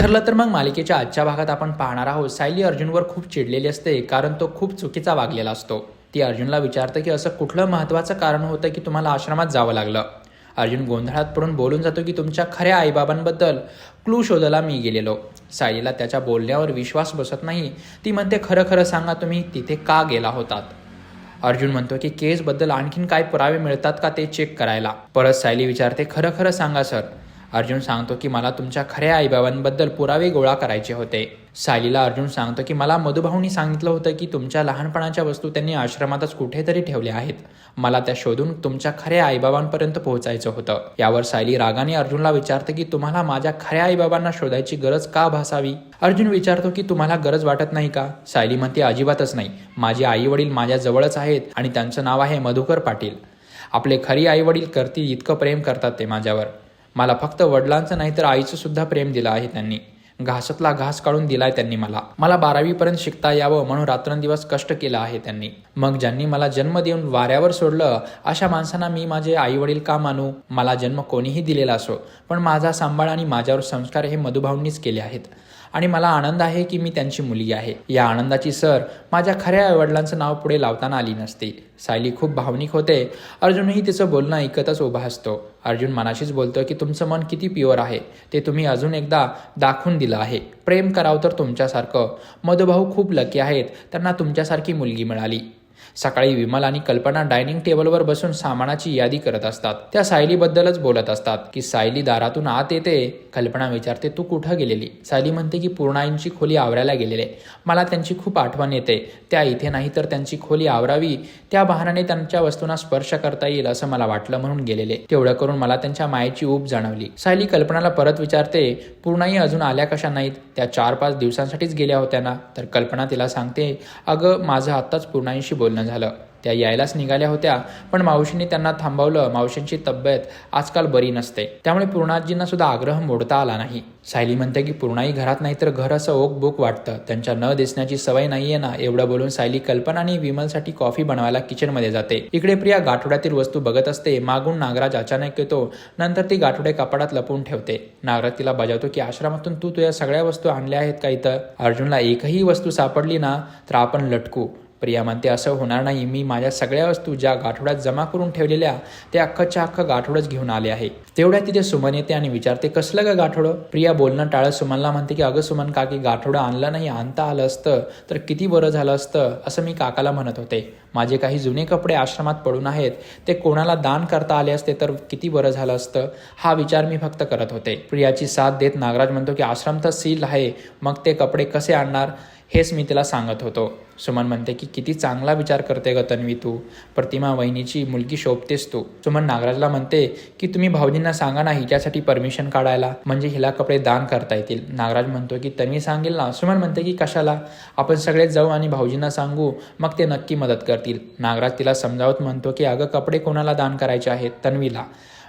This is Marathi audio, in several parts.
ठरलं तर मग मालिकेच्या आजच्या भागात आपण पाहणार आहोत. सायली अर्जुनवर खूप चिडलेली असते कारण तो खूप चुकीचा वागलेला असतो. ती अर्जुनला विचारते की असं कुठलं महत्त्वाचं कारण होतं की तुम्हाला आश्रमात जावं लागलं? अर्जुन गोंधळात पडून बोलून जातो की तुमच्या खऱ्या आईबाबांबद्दल क्लू शोधायला मी गेलेलो. सायलीला त्याच्या बोलण्यावर विश्वास बसत नाही. ती म्हणते खरं खरं सांगा तुम्ही तिथे का गेला होतात? अर्जुन म्हणतो की केसबद्दल आणखीन काय पुरावे मिळतात का ते चेक करायला? परत सायली विचारते खरं खरं सांगा सर. अर्जुन सांगतो की मला तुमच्या खऱ्या आईबाबांबद्दल पुरावे गोळा करायचे होते. सायलीला अर्जुन सांगतो की मला मधुभाऊनी सांगितलं होतं की तुमच्या लहानपणाच्या वस्तू त्यांनी आश्रमातच कुठेतरी ठेवल्या आहेत. मला त्या शोधून तुमच्या खऱ्या आईबाबांपर्यंत पोहोचायचं होतं. यावर सायली रागाने अर्जुनला विचारते की तुम्हाला माझ्या खऱ्या आईबाबांना शोधायची गरज का भासावी? अर्जुन विचारतो की तुम्हाला गरज वाटत नाही का? सायली म्हणते अजिबातच नाही. माझे आई वडील माझ्या जवळच आहेत आणि त्यांचं नाव आहे मधुकर पाटील. आपले खरी आई वडील करतील इतकं प्रेम करतात ते माझ्यावर. मला फक्त वडिलांचं नाही तर आईचं सुद्धा प्रेम दिलं आहे त्यांनी. घासातला घास काढून दिलाय त्यांनी मला. मला बारावीपर्यंत शिकता यावं म्हणून रात्रंदिवस कष्ट केलं आहे त्यांनी. मग ज्यांनी मला जन्म देऊन वाऱ्यावर सोडलं अशा माणसांना मी माझे आई वडील का मानू? मला जन्म कोणीही दिलेला असो पण माझा सांभाळ आणि माझ्यावर संस्कार हे मधुभाऊंनीच केले आहेत. आणि मला आनंद आहे की मी त्यांची मुलगी आहे. या आनंदाची सर माझ्या खऱ्या आईवडिलांचं नाव पुढे लावताना आली नसते. सायली खूप भावनिक होते. अर्जुनही तिचं बोलणं ऐकतच उभा असतो. अर्जुन मनाशीच बोलतो की तुमचं मन किती प्युअर आहे? ते तुम्ही अजून एकदा दाखवून दिलं आहे. प्रेम करावं तर तुमच्यासारखं. मधुभाऊ खूप लकी आहेत. त्यांना तुमच्यासारखी मुलगी मिळाली. सकाळी विमल आणि कल्पना डायनिंग टेबलवर बसून सामानाची यादी करत असतात. त्या सायलीबद्दलच बोलत असतात की सायली दारातून आत येते. कल्पना विचारते तू कुठं गेलेली? सायली म्हणते की पूर्णाईंची खोली आवरायला गेलेले. मला त्यांची खूप आठवण येते. त्या इथे नाही तर त्यांची खोली आवरावी. त्या बहाण्याने त्यांच्या वस्तूंना स्पर्श करता येईल असं मला वाटलं म्हणून गेलेले. तेवढं करून मला त्यांच्या मायेची ऊब जाणवली. सायली कल्पनाला परत विचारते पूर्णाई अजून आल्या कशा नाहीत? त्या चार पाच दिवसांसाठीच गेल्या होत्या ना? तर कल्पना तिला सांगते अगं माझं आत्ताच पूर्णाईंशी बोलणं झालं. त्या यायलाच निघाल्या होत्या पण मावशींनी त्यांना थांबवलं. मावशींची तब्येत आजकाल बरी नसते. त्यामुळे पूर्णाजींना सुद्धा आग्रह मोडता आला नाही. सायली म्हणते की पूर्णाई घरात नाही तर घर असं ओक बुक वाटतं. त्यांच्या न दिसण्याची सवय नाहीये ना. एवढं बोलून सायली कल्पना आणि विमलसाठी कॉफी बनवायला किचनमध्ये जाते. इकडे प्रिया गाठोड्यातील वस्तू बघत असते. मागून नागराज अचानक येतो. नंतर ती गाठोडे कपाडात लपवून ठेवते. नागराज तिला बजावतो की आश्रमातून तू तुझ्या सगळ्या वस्तू आणल्या आहेत का इथं? अर्जुनला एकही वस्तू सापडली ना तर आपण लटकू. प्रिया म्हणते असं होणार नाही. मी माझ्या सगळ्या वस्तू ज्या गाठोड्यात जमा करून ठेवलेल्या ते अख्खच्या अख्खं गाठोडच घेऊन आले आहे. तेवढ्या तिथे सुमन येते आणि विचारते कसलं का गाठोडं? प्रिया बोलणं टाळत सुमनला म्हणते की अगं सुमन काकी गाठोडं आणलं नाही. आणता आलं असतं तर किती बरं झालं असतं असं मी काकाला म्हणत होते. माझे काही जुने कपडे आश्रमात पडून आहेत ते कोणाला दान करता आले असते तर किती बरं झालं असतं? हा विचार मी फक्त करत होते. प्रियाची साथ देत नागराज म्हणतो की आश्रम तर सील आहे मग ते कपडे कसे आणणार? हेच मी तिला सांगत होतो. सुमन म्हणते की किती चांगला विचार करते ग तन्वी तू. प्रतिमा वहिनीची मुलगी शोभतेस तू. सुमन नागराजला म्हणते की तुम्ही भाऊजींना सांगा ना हिच्यासाठी परमिशन काढायला म्हणजे हिला कपडे दान करता येतील. नागराज म्हणतो की तन्वी सांगेल ना? सुमन म्हणते की कशाला? आपण सगळे जाऊ आणि भाऊजींना सांगू मग ते नक्की मदत करतील. नागराज तिला समजावत म्हणतो की अगं कपडे कोणाला दान करायचे आहेत? तन्वीला.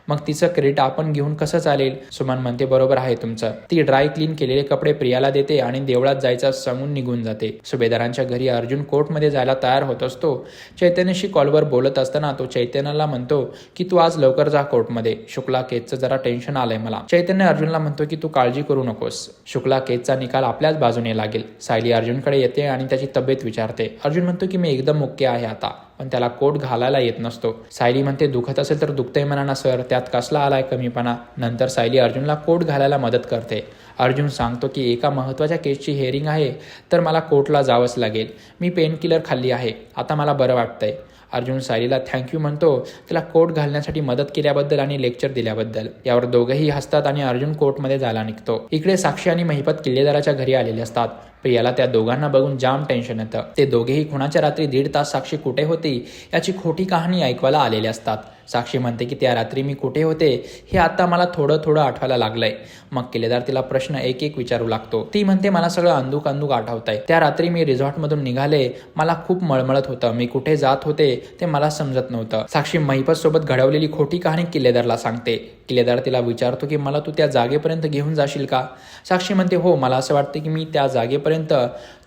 मग तिचं क्रेडिट आपण घेऊन कसं चालेल? सुमन म्हणते बरोबर आहे तुमचं. ती ड्राय क्लीन केलेले कपडे प्रियाला देते आणि देवळात जायचा सांगून निघून जाते. सुभेदारांच्या घरी अर्जुन कोर्टमध्ये जायला तयार होत असतो. चैतन्यशी कॉलवर बोलत असताना तो चैतन्याला म्हणतो की तू आज लवकर जा कोर्टमध्ये शुक्ला केसचं जरा टेन्शन आलंय मला. चैतन्य अर्जुनला म्हणतो की तू काळजी करू नकोस. शुक्ला केसचा निकाल आपल्याच बाजूने लागेल. सायली अर्जुनकडे येते आणि त्याची तब्येत विचारते. अर्जुन म्हणतो की मी एकदम मुख्य आहे आता. पण त्याला कोट घालायला येत नसतो. सायली म्हणते दुखत असेल तर दुखतंय म्हणा ना सर. त्यात कसला आलाय कमीपणा? नंतर सायली अर्जुनला कोट घालायला मदत करते. अर्जुन सांगतो की एका महत्त्वाच्या केसची हेअरिंग आहे तर मला कोर्टला जावंच लागेल. मी पेनकिलर खाल्ली आहे. आता मला बरं वाटतंय. अर्जुन सायलीला थँक्यू म्हणतो. त्याला कोट घालण्यासाठी मदत केल्याबद्दल आणि लेक्चर दिल्याबद्दल. यावर दोघंही हसतात आणि अर्जुन कोर्टमध्ये जायला निघतो. इकडे साक्षी आणि महिपत किल्लेदाराच्या घरी आलेले असतात. प्रियाला त्या दोघांना बघून जाम टेन्शन येतं. ते दोघेही खुणाच्या रात्री दीड तास साक्षी कुठे होती याची खोटी कहाणी ऐकवायला आलेले असतात. साक्षी म्हणते की त्या रात्री मी कुठे होते हे आता मला थोडं थोडं आठवायला लागलंय. मग किल्लेदार तिला प्रश्न एक एक विचारू लागतो. ती म्हणते मला सगळं अंदूक अंदूक आहे त्या रात्री मी रिझॉर्टमधून निघाले मला खूप मळमळत होतं. मी कुठे जात होते ते मला समजत नव्हतं. साक्षी महिपत सोबत घडवलेली खोटी कहाणी किल्लेदारला सांगते. किल्लेदार तिला विचारतो की मला तू त्या जागेपर्यंत घेऊन जाशील का? साक्षी म्हणते हो मला असं वाटतं की मी त्या जागेपर्यंत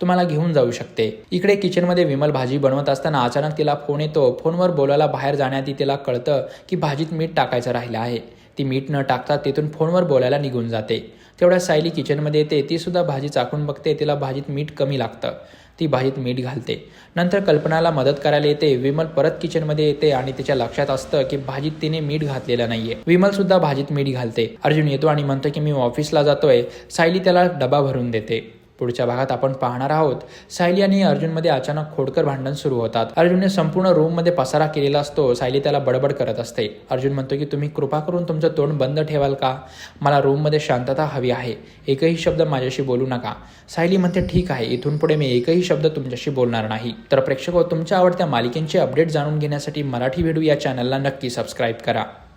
तुम्हाला घेऊन जाऊ शकते. इकडे किचनमध्ये विमल भाजी बनवत असताना अचानक तिला फोन येतो. फोनवर बोलायला बाहेर जाण्याआधी तिला कळतं की भाजीत मीठ टाकायचं राहिलं आहे. ती मीठ न टाकता तिथून फोनवर बोलायला निघून जाते. तेवढ्या सायली किचनमध्ये येते ती सुद्धा भाजी चाकून बघते तिला भाजीत मीठ कमी लागतं. ती भाजीत मीठ घालते. नंतर कल्पनाला मदत करायला येते. विमल परत किचनमध्ये येते आणि तिच्या लक्षात असतं की भाजीत तिने मीठ घातलेलं नाहीये. विमल सुद्धा भाजीत मीठ घालते. अर्जुन येतो आणि म्हणतो की मी ऑफिसला जातोय. सायली त्याला डबा भरून देते. पुढच्या भागात आपण पाहणार आहोत. सायली आणि अर्जुनमध्ये अचानक खोडकर भांडण सुरू होतात. अर्जुनने संपूर्ण रूममध्ये पसारा केलेला असतो. सायली त्याला बडबड करत असते. अर्जुन म्हणतो की तुम्ही कृपा करून तुमचं तोंड बंद ठेवाल का? मला रूममध्ये शांतता हवी आहे. एकही शब्द माझ्याशी बोलू नका. सायली म्हणते ठीक आहे. इथून पुढे मी एकही शब्द तुमच्याशी बोलणार नाही. तर प्रेक्षक तुमच्या आवडत्या मालिकेंचे अपडेट जाणून घेण्यासाठी मराठी व्हिडिओ या चॅनलला नक्की सबस्क्राईब करा.